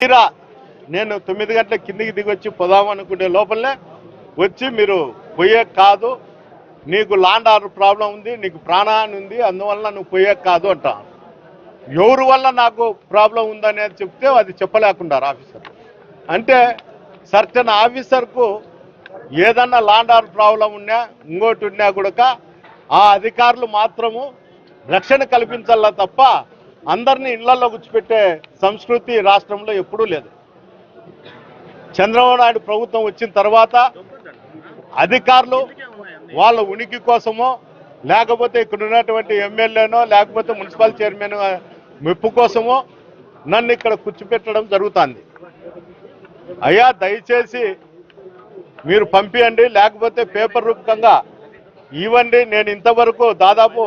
తీరా నేను తొమ్మిది గంటల కిందికి దిగి వచ్చి పోదాం అనుకునే లోపలనే వచ్చి మీరు పోయే కాదు. నీకు లాండ్ ఆర్డర్ ప్రాబ్లం ఉంది నీకు ప్రాణహాని ఉంది అందువల్ల నువ్వు పోయే కాదు అంటా. ఎవరి వల్ల నాకు ప్రాబ్లం ఉందనేది చెప్తే అది చెప్పలేకుండా ఆఫీసర్ అంటే సర్టన్ ఆఫీసర్కు ఏదన్నా లాండ్ ఆర్డర్ ప్రాబ్లం ఉన్నా ఇంకోటి ఉన్నా కూడా ఆ అధికారులు మాత్రము రక్షణ కల్పించాలా తప్ప అందరినీ ఇళ్ళలో గుచ్చిపెట్టే సంస్కృతి రాష్ట్రంలో ఎప్పుడూ లేదు. చంద్రబాబు నాయుడు ప్రభుత్వం వచ్చిన తర్వాత అధికారులు వాళ్ళ ఉనికి కోసమో లేకపోతే ఇక్కడ ఉన్నటువంటి ఎమ్మెల్యేనో లేకపోతే మున్సిపల్ చైర్మన్ మెప్పు కోసమో నన్ను ఇక్కడ కూర్చోపెట్టడం జరుగుతుంది. అయ్యా దయచేసి మీరు పంపియండి లేకపోతే పేపర్ రూపకంగా ఇవ్వండి. నేను ఇంతవరకు దాదాపు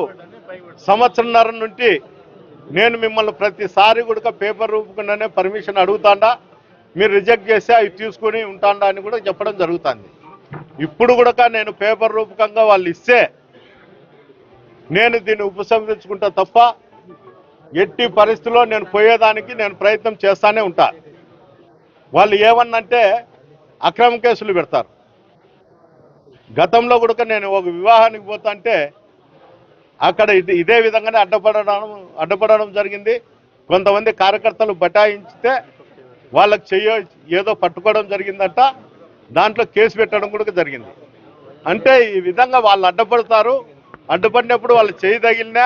సంవత్సరంన్నర నుండి నేను మిమ్మల్ని ప్రతిసారి కూడా పేపర్ రూపకుండానే పర్మిషన్ అడుగుతాండా. మీరు రిజెక్ట్ చేస్తే అవి తీసుకుని ఉంటాండా అని కూడా చెప్పడం జరుగుతుంది. ఇప్పుడు కూడా నేను పేపర్ రూపకంగా వాళ్ళు ఇస్తే నేను దీన్ని ఉపసంహరించుకుంటా తప్ప ఎట్టి పరిస్థితుల్లో నేను పోయేదానికి నేను ప్రయత్నం చేస్తానే ఉంటా. వాళ్ళు ఏమన్నంటే అక్రమ కేసులు పెడతారు. గతంలో కూడా నేను ఒక వివాహానికి పోతా అంటే అక్కడ ఇదే విధంగానే అడ్డపడడం అడ్డపడడం జరిగింది. కొంతమంది కార్యకర్తలు బటాయించితే వాళ్ళకి చెయ్య ఏదో పట్టుకోవడం జరిగిందంట. దాంట్లో కేసు పెట్టడం కూడా జరిగింది. అంటే ఈ విధంగా వాళ్ళు అడ్డపడతారు. అడ్డుపడినప్పుడు వాళ్ళు చేయి తగిలినా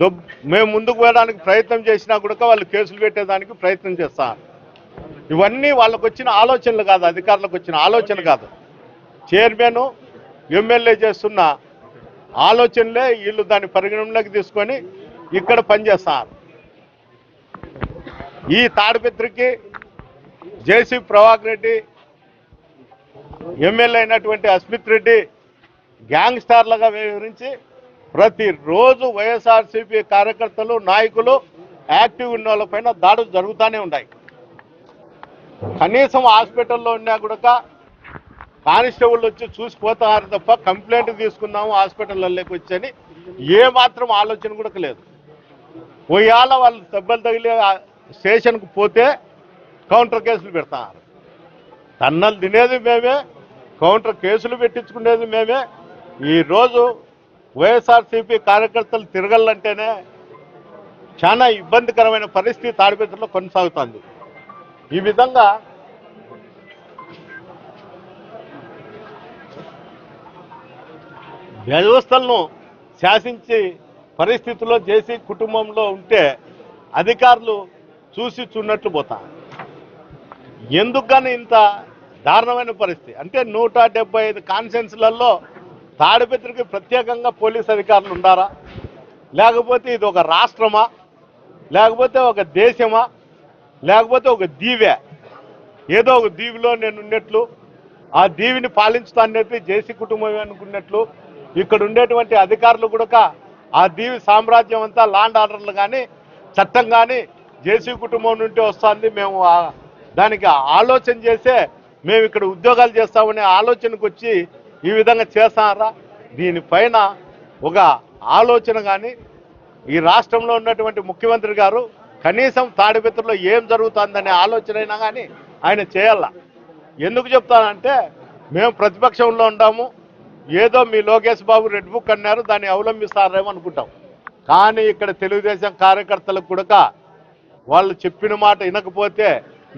దొబ్ మేము ముందుకు పోయడానికి ప్రయత్నం చేసినా కూడా వాళ్ళు కేసులు పెట్టేదానికి ప్రయత్నం చేస్తారు ఇవన్నీ వాళ్ళకు వచ్చిన ఆలోచనలు కాదు అధికారులకు వచ్చిన ఆలోచన కాదు. చైర్మన్ ఎమ్మెల్యే చేస్తున్న ఆలోచనలే వీళ్ళు దాన్ని పరిగణనలోకి తీసుకొని ఇక్కడ పనిచేస్తారు. ఈ తాడిపత్రికి జేసీ ప్రభాకర్ రెడ్డి ఎమ్మెల్యే అయినటువంటి అస్మిత్ రెడ్డి గ్యాంగ్ వ్యవహరించి ప్రతిరోజు వైఎస్ఆర్సీపీ కార్యకర్తలు నాయకులు యాక్టివ్ ఉన్న వాళ్ళపైన దాడులు జరుగుతూనే ఉన్నాయి. కనీసం హాస్పిటల్లో ఉన్నా కూడా కానిస్టేబుల్ వచ్చి చూసిపోతారు తప్ప కంప్లైంట్ తీసుకుందాము హాస్పిటల్లోకి వచ్చని ఏ మాత్రం ఆలోచన కూడా లేదు. పోయాల వాళ్ళు దెబ్బలు తగిలి స్టేషన్కు పోతే కౌంటర్ కేసులు పెడతారు. తన్నలు తినేది మేమే కౌంటర్ కేసులు పెట్టించుకునేది మేమే. ఈరోజు వైఎస్ఆర్సీపీ కార్యకర్తలు తిరగలంటేనే చాలా ఇబ్బందికరమైన పరిస్థితి తాడిపేటలో కొనసాగుతుంది. ఈ విధంగా వ్యవస్థలను శాసించి పరిస్థితుల్లో చేసి కుటుంబంలో ఉంటే అధికారులు చూసి చూడనట్లు పోతా ఎందుకు కానీ ఇంత దారుణమైన పరిస్థితి? అంటే నూట డెబ్బై ఐదు కాన్సెన్స్లలో తాడిపత్రికి ప్రత్యేకంగా పోలీస్ అధికారులు ఉండారా? లేకపోతే ఇది ఒక రాష్ట్రమా? లేకపోతే ఒక దేశమా? లేకపోతే ఒక దీవే? ఏదో ఒక దీవిలో నేను ఉన్నట్లు ఆ దీవిని పాలించుతానైతే జేసీ కుటుంబం అనుకున్నట్లు ఇక్కడ ఉండేటువంటి అధికారులు కూడా ఆ దీవి సామ్రాజ్యం అంతా లాండ్ ఆర్డర్లు కానీ చట్టం కానీ జేసీ కుటుంబం నుండి వస్తుంది. మేము దానికి ఆలోచన చేసే మేము ఇక్కడ ఉద్యోగాలు చేస్తామనే ఆలోచనకు వచ్చి ఈ విధంగా చేస్తారా? దీనిపైన ఒక ఆలోచన కానీ ఈ రాష్ట్రంలో ఉన్నటువంటి ముఖ్యమంత్రి గారు కనీసం తాడిపత్రిలో ఏం జరుగుతుందనే ఆలోచన అయినా కానీ ఆయన చేయాల. ఎందుకు చెప్తానంటే మేము ప్రతిపక్షంలో ఉన్నాము. ఏదో మీ లోకేష్ బాబు రెడ్ బుక్ అన్నారు దాన్ని అవలంబిస్తారేమో అనుకుంటాం. కానీ ఇక్కడ తెలుగుదేశం కార్యకర్తలకు కూడా వాళ్ళు చెప్పిన మాట వినకపోతే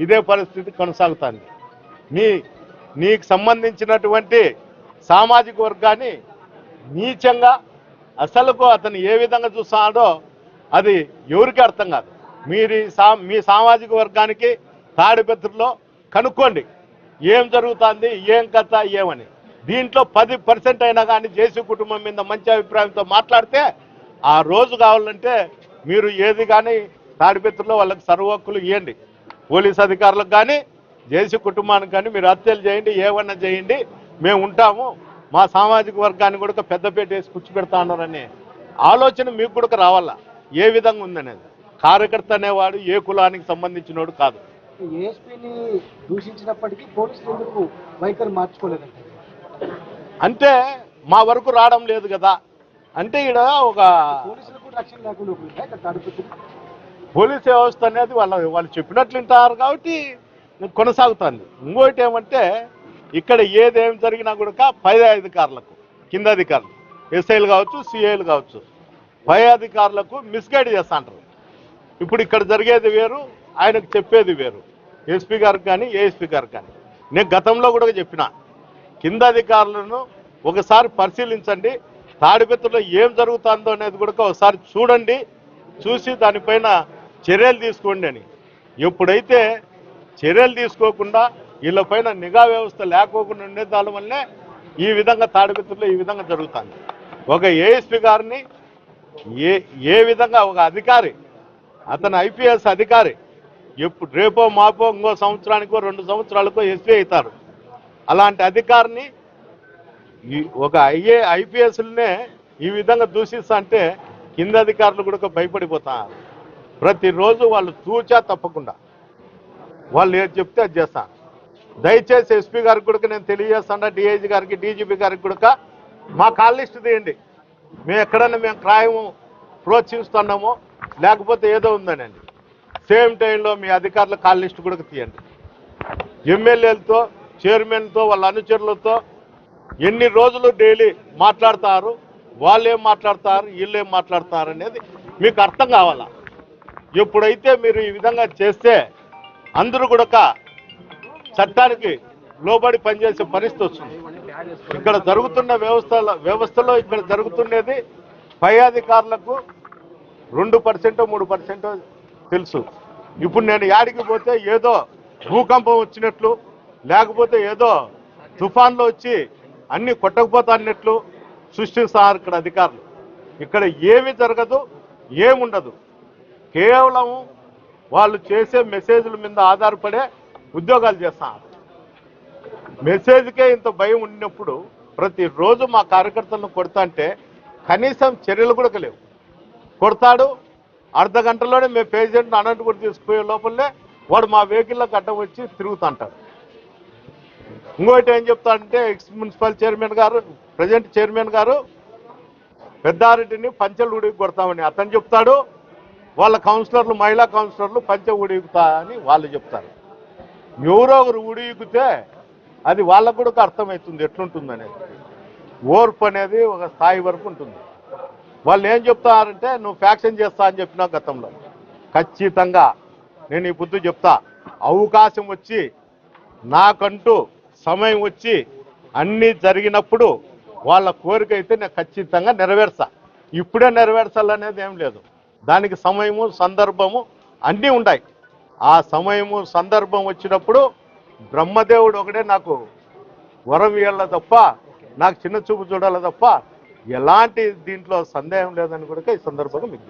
ఇదే పరిస్థితి కొనసాగుతుంది. నీ నీకు సంబంధించినటువంటి సామాజిక వర్గాన్ని నీచంగా అసలుకు అతను ఏ విధంగా చూస్తున్నాడో అది ఎవరికి అర్థం కాదు. మీరు సా మీ సామాజిక వర్గానికి తాడిపత్రిలో కనుక్కోండి. ఏం జరుగుతుంది ఏం కథ ఏమని. దీంట్లో పది పర్సెంట్ అయినా కానీ జేసీ కుటుంబం మీద మంచి అభిప్రాయంతో మాట్లాడితే ఆ రోజు కావాలంటే మీరు ఏది కానీ తాడిపెత్తుల్లో వాళ్ళకి సర్వక్కులు ఇవ్వండి పోలీస్ అధికారులకు కానీ జేసీ కుటుంబానికి కానీ మీరు హత్యలు చేయండి ఏమన్నా చేయండి. మేము ఉంటాము. మా సామాజిక వర్గాన్ని కూడా పెద్దపేట వేసి కూర్చోబెడతా ఉన్నారనే ఆలోచన మీకు కూడా రావాలా? ఏ విధంగా ఉందనేది? కార్యకర్త అనేవాడు ఏ కులానికి సంబంధించినోడు కాదు. ఏఎస్పీని దూషించినప్పటికీ పోలీసులు ఎందుకు వైఖరి మార్చుకోలేదంటే అంటే మా వరకు రావడం లేదు కదా. అంటే ఒక ఇక్కడ తాడిపత్రి పోలీస్ వ్యవస్థ అనేది వాళ్ళ వాళ్ళు చెప్పినట్లు వింటారు కాబట్టి కొనసాగుతుంది. ఇంకోటి ఏమంటే ఇక్కడ ఏదేం జరిగినా కూడా పై అధికారులకు కింద అధికారులు ఎస్ఐలు కావచ్చు సిఐలు కావచ్చు పై అధికారులకు మిస్గైడ్ చేస్తాంటారు ఇప్పుడు ఇక్కడ జరిగేది వేరు ఆయనకు చెప్పేది వేరు. ఎస్పీ గారికి కానీ ఏఎస్పీ గారికి కానీ. నేను గతంలో కూడా చెప్పిన కింద అధికారులను ఒకసారి పరిశీలించండి. తాడిపెత్తులో ఏం జరుగుతుందో అనేది కూడా ఒకసారి చూడండి. చూసి దానిపైన చర్యలు తీసుకోండి అని. ఎప్పుడైతే చర్యలు తీసుకోకుండా వీళ్ళపైన నిఘా వ్యవస్థ లేకోకుండా ఉండే దాని వల్లే ఈ విధంగా తాడిపెత్తుల్లో ఈ విధంగా జరుగుతుంది. ఒక ఏఎస్పీ గారిని ఏ ఏ విధంగా ఒక అధికారి అతను ఐపీఎస్ అధికారి ఎప్పుడు రేపో మాపో ఇంకో సంవత్సరానికో రెండు సంవత్సరాలకో ఎస్పీ అవుతారు. అలాంటి అధికారిని ఈ ఒక ఐఏ ఐపీఎస్లనే ఈ విధంగా దూషిస్తా అంటే కింద అధికారులు కూడా భయపడిపోతారు. ప్రతిరోజు వాళ్ళు తూచా తప్పకుండా. వాళ్ళు ఏది చెప్తే అది చేస్తాను దయచేసి ఎస్పీ గారికి కూడా నేను తెలియజేస్తాను డిఐజీ గారికి డీజీపీ గారికి కూడా మా కాల్ లిస్ట్ తీయండి. మేము ఎక్కడన్నా మేము క్రాయము ప్రోత్సహిస్తున్నామో లేకపోతే ఏదో ఉందనండి. సేమ్ టైంలో మీ అధికారుల కాల్ లిస్ట్ కూడా తీయండి. ఎమ్మెల్యేలతో చైర్మన్తో వాళ్ళ అనుచరులతో ఎన్ని రోజులు డైలీ మాట్లాడతారు వాళ్ళు ఏం మాట్లాడతారు వీళ్ళు ఏం మాట్లాడతారు అనేది మీకు అర్థం కావాలా? ఎప్పుడైతే మీరు ఈ విధంగా చేస్తే అందరూ కూడా చట్టానికి లోబడి పనిచేసే పరిస్థితి వస్తుంది. ఇక్కడ జరుగుతున్న వ్యవస్థల వ్యవస్థలో ఇక్కడ జరుగుతున్నది పై అధికారులకు రెండు పర్సెంట్ మూడు పర్సెంట్ తెలుసు. ఇప్పుడు నేను యాడికి పోతే ఏదో భూకంపం వచ్చినట్లు లేకపోతే ఏదో తుఫాన్లో వచ్చి అన్ని కొట్టకపోతా అన్నట్లు సృష్టిస్తారు ఇక్కడ అధికారులు. ఇక్కడ ఏమి జరగదు ఏముండదు. కేవలం వాళ్ళు చేసే మెసేజ్ల మీద ఆధారపడే ఉద్యోగాలు చేస్తున్నారు మెసేజ్కే ఇంత భయం ఉన్నప్పుడు ప్రతిరోజు మా కార్యకర్తలను కొడతాంటే కనీసం చర్యలు కూడా లేవు. కొడతాడు అర్ధ గంటలోనే మేము పేషెంట్ అనంతపురం తీసుకుపోయే లోపలనే వాడు మా వెహికల్లో గడ్డ వచ్చి తిరుగుతుంటాడు. ఇంకోటి ఏం చెప్తాడంటే ఎక్స్ మున్సిపల్ చైర్మన్ గారు ప్రజెంట్ చైర్మన్ గారు పెద్దారెడ్డిని పంచెలు ఉడికి కొడతామని అతను చెప్తాడు. వాళ్ళ కౌన్సిలర్లు మహిళా కౌన్సిలర్లు పంచె ఉడిగుతా అని వాళ్ళు చెప్తారు. ఎవరో ఒకరు ఉడిగితే అది వాళ్ళకు కూడా అర్థమవుతుంది ఎట్లుంటుంది అనేది ఓర్పు అనేది ఒక స్థాయి వరకు ఉంటుంది. వాళ్ళు ఏం చెప్తారంటే నువ్వు ఫ్యాక్షన్ చేస్తా అని చెప్పినా గతంలో. ఖచ్చితంగా నేను ఈ బుద్ధి చెప్తా. అవకాశం వచ్చి నాకంటూ సమయం వచ్చి అన్నీ జరిగినప్పుడు వాళ్ళ కోరిక అయితే నేను ఖచ్చితంగా నెరవేర్చా. ఇప్పుడే నెరవేర్చాలనేది ఏం లేదు. దానికి సమయము సందర్భము అన్నీ ఉన్నాయి ఆ సమయము సందర్భం వచ్చినప్పుడు బ్రహ్మదేవుడు ఒకడే నాకు వరం ఇవ్వాల తప్ప నాకు చిన్న చూపు చూడాలి తప్ప ఎలాంటి దీంట్లో సందేహం లేదని కూడా ఈ సందర్భంగా మీకు